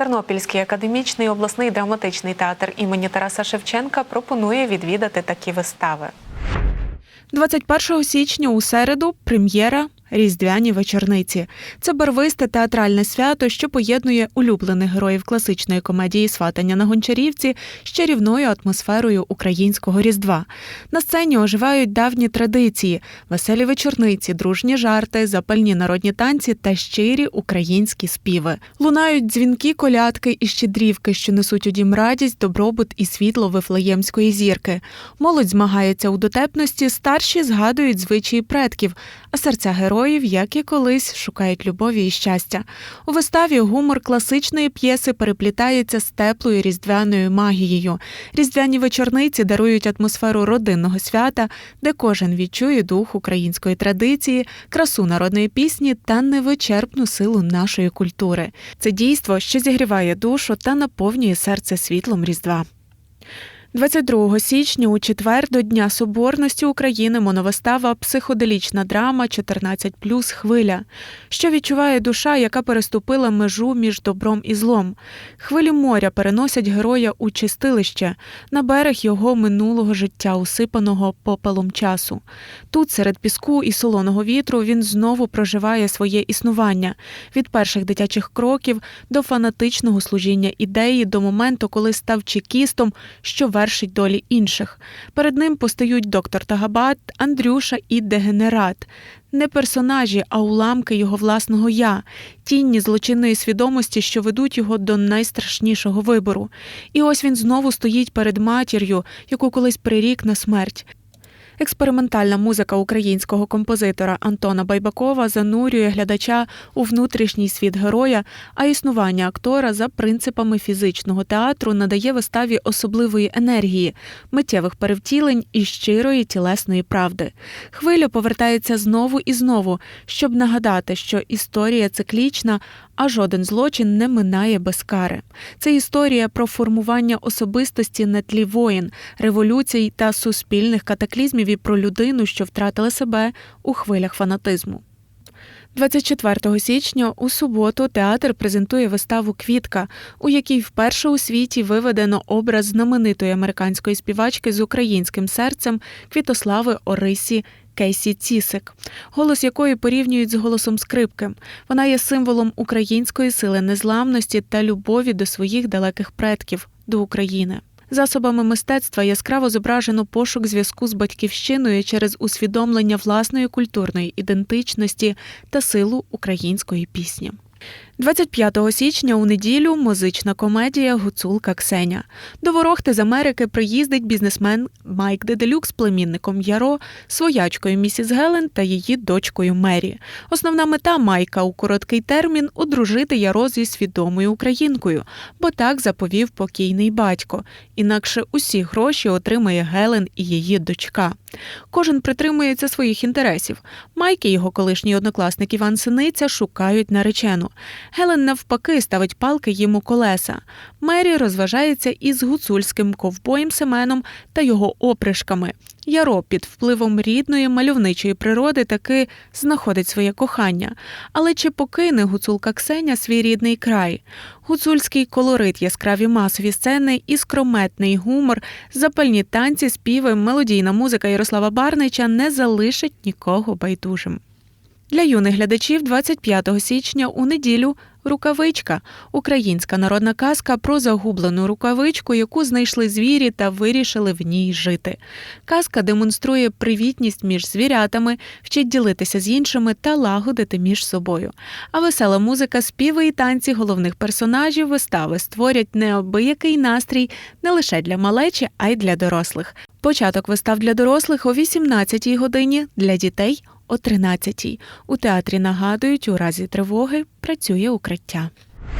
Тернопільський академічний обласний драматичний театр імені Тараса Шевченка пропонує відвідати такі вистави. 21 січня у середу прем'єра Різдвяні вечорниці. Це барвисте театральне свято, що поєднує улюблених героїв класичної комедії Сватання на гончарівці з чарівною атмосферою українського різдва. На сцені оживають давні традиції, веселі вечорниці, дружні жарти, запальні народні танці та щирі українські співи. Лунають дзвінки, колядки і щедрівки, що несуть у дім радість, добробут і світло вифлеємської зірки. Молодь змагається у дотепності, старші згадують звичаї предків, а серця героїв, як і колись, шукають любові і щастя. У виставі гумор класичної п'єси переплітається з теплою різдвяною магією. Різдвяні вечорниці дарують атмосферу родинного свята, де кожен відчує дух української традиції, красу народної пісні та невичерпну силу нашої культури. Це дійство, що зігріває душу та наповнює серце світлом Різдва. 22 січня у четвер до Дня Соборності України моновистава психоделічна драма 14 плюс хвиля, що відчуває душа, яка переступила межу між добром і злом. Хвилі моря переносять героя у чистилище на берег його минулого життя, усипаного попелом часу. Тут, серед піску і солоного вітру, він знову проживає своє існування від перших дитячих кроків до фанатичного служіння ідеї до моменту, коли став чекістом, що вершить долі інших. Перед ним постають доктор Тагабат, Андрюша і Дегенерат. Не персонажі, а уламки його власного я, тінні злочинної свідомості, що ведуть його до найстрашнішого вибору. І ось він знову стоїть перед матір'ю, яку колись прирік на смерть. Експериментальна музика українського композитора Антона Байбакова занурює глядача у внутрішній світ героя, а існування актора за принципами фізичного театру надає виставі особливої енергії, миттєвих перевтілень і щирої тілесної правди. Хвиля повертається знову і знову, щоб нагадати, що історія циклічна, а жоден злочин не минає без кари. Це історія про формування особистості на тлі воїн, революцій та суспільних катаклізмів і про людину, що втратила себе у хвилях фанатизму. 24 січня у суботу театр презентує виставу Квітка, у якій вперше у світі виведено образ знаменитої американської співачки з українським серцем Квітослави Орисі Кейсі Цісик, голос якої порівнюють з голосом скрипки. Вона є символом української сили незламності та любові до своїх далеких предків, до України. Засобами мистецтва яскраво зображено пошук зв'язку з батьківщиною через усвідомлення власної культурної ідентичності та силу української пісні. 25 січня у неділю музична комедія Гуцулка Ксеня. До Ворохти з Америки приїздить бізнесмен Майк Деделюк з племінником Яро, своячкою місіс Гелен та її дочкою Мері. Основна мета Майка у короткий термін одружити Яро зі свідомою українкою, бо так заповів покійний батько. Інакше усі гроші отримає Гелен і її дочка. Кожен притримується своїх інтересів. Майк і його колишній однокласник Іван Синиця шукають наречену. Гелен навпаки ставить палки їм у колеса. Мері розважається із гуцульським ковбоєм Семеном та його опришками. Яро під впливом рідної мальовничої природи таки знаходить своє кохання. Але чи покине гуцулка Ксеня свій рідний край? Гуцульський колорит, яскраві масові сцени, іскрометний гумор, запальні танці, співи, мелодійна музика Ярослава Барнича не залишать нікого байдужим. Для юних глядачів 25 січня у неділю Рукавичка українська народна казка про загублену рукавичку, яку знайшли звірі та вирішили в ній жити. Казка демонструє привітність між звірятами, вчить ділитися з іншими та лагодити між собою. А весела музика, співи і танці головних персонажів вистави створять неабиякий настрій не лише для малечі, а й для дорослих. Початок вистав для дорослих о 18-й годині, для дітей о 13-й. У театрі нагадують, у разі тривоги працює укриття.